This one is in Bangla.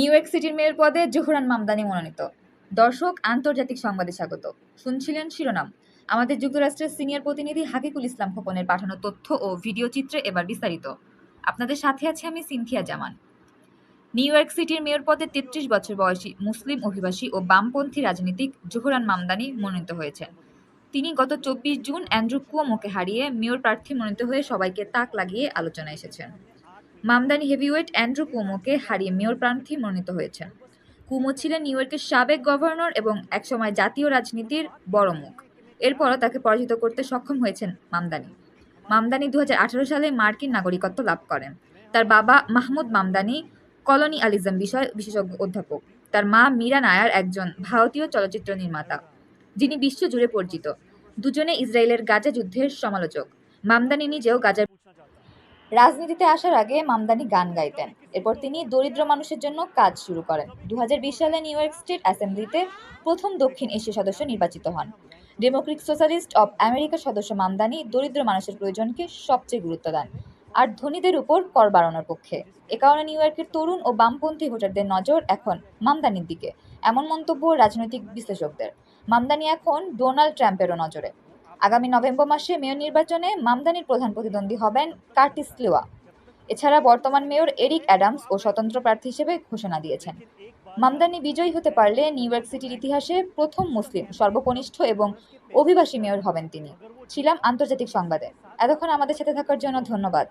ইয়র্ক সিটির মেয়র পদে জোহরান মামদানি মনোনীত। দর্শক, আন্তর্জাতিক সংবাদে স্বাগত। শুনছিলেন শিরোনাম। আমাদের যুক্তরাষ্ট্রের সিনিয়র প্রতিনিধি হাকিকুল ইসলাম খোকনের পাঠানো তথ্য ও ভিডিও চিত্রে এবার বিস্তারিত। আপনাদের সাথে আছে আমি সিনথিয়া জামান। নিউ ইয়র্ক সিটির মেয়র পদে তেত্রিশ বছর বয়সী মুসলিম অভিবাসী ও বামপন্থী রাজনীতিক জোহরান মামদানি মনোনীত হয়েছেন। তিনি গত চব্বিশ জুন অ্যান্ড্রু কুয়োমোকে হারিয়ে মেয়র প্রার্থী মনোনীত হয়ে সবাইকে তাক লাগিয়ে আলোচনায় এসেছেন। মামদানি হেভিওয়েট অ্যান্ড্রু কুমোকে হারিয়ে মেয়র প্রার্থী মনোনীত হয়েছেন। কুমো ছিলেন নিউ ইয়র্কের সাবেক গভর্নর এবং একসময় জাতীয় রাজনীতির বড় মুখ। এরপরও তাকে পরাজিত করতে সক্ষম হয়েছেন মামদানি। মামদানি দু হাজার আঠারো সালে মার্কিন নাগরিকত্ব লাভ করেন। তার বাবা মাহমুদ মামদানি কলোনি আলিজম বিষয় বিশেষজ্ঞ অধ্যাপক। তার মা মীরা নায়ার একজন ভারতীয় চলচ্চিত্র নির্মাতা, যিনি বিশ্বজুড়ে পরিচিত। দুজনে ইসরায়েলের গাজা যুদ্ধের সমালোচক। মামদানি নিজেও গাজার রাজনীতিতে আসার আগে মামদানি গান গাইতেন। এরপর তিনি দরিদ্র মানুষের জন্য কাজ শুরু করেন। দু হাজার বিশ সালে নিউ ইয়র্ক স্টেট অ্যাসেম্বলিতে প্রথম দক্ষিণ এশীয় সদস্য নির্বাচিত হন। ডেমোক্রিক সোশ্যালিস্ট অব আমেরিকার সদস্য মামদানি দরিদ্র মানুষের প্রয়োজনকে সবচেয়ে গুরুত্ব দেন আর ধনীদের উপর কর বাড়ানোর পক্ষে। এ কারণে নিউ ইয়র্কের তরুণ ও বামপন্থী ভোটারদের নজর এখন মামদানির দিকে, এমন মন্তব্য রাজনৈতিক বিশ্লেষকদের। মামদানি এখন ডোনাল্ড ট্রাম্পেরও নজরে। আগামী নভেম্বর মাসে মেয়র নির্বাচনে মামদানির প্রধান প্রতিদ্বন্দ্বী হবেন কার্টিস ক্লেওয়া এছাড়া বর্তমান মেয়র এরিক অ্যাডামস ও স্বতন্ত্র প্রার্থী হিসেবে ঘোষণা দিয়েছেন। মামদানি বিজয়ী হতে পারলে নিউ ইয়র্ক সিটির ইতিহাসে প্রথম মুসলিম, সর্বকনিষ্ঠ এবং অভিবাসী মেয়র হবেন তিনি। ছিলাম আন্তর্জাতিক সংবাদে। এতক্ষণ আমাদের সাথে থাকার জন্য ধন্যবাদ।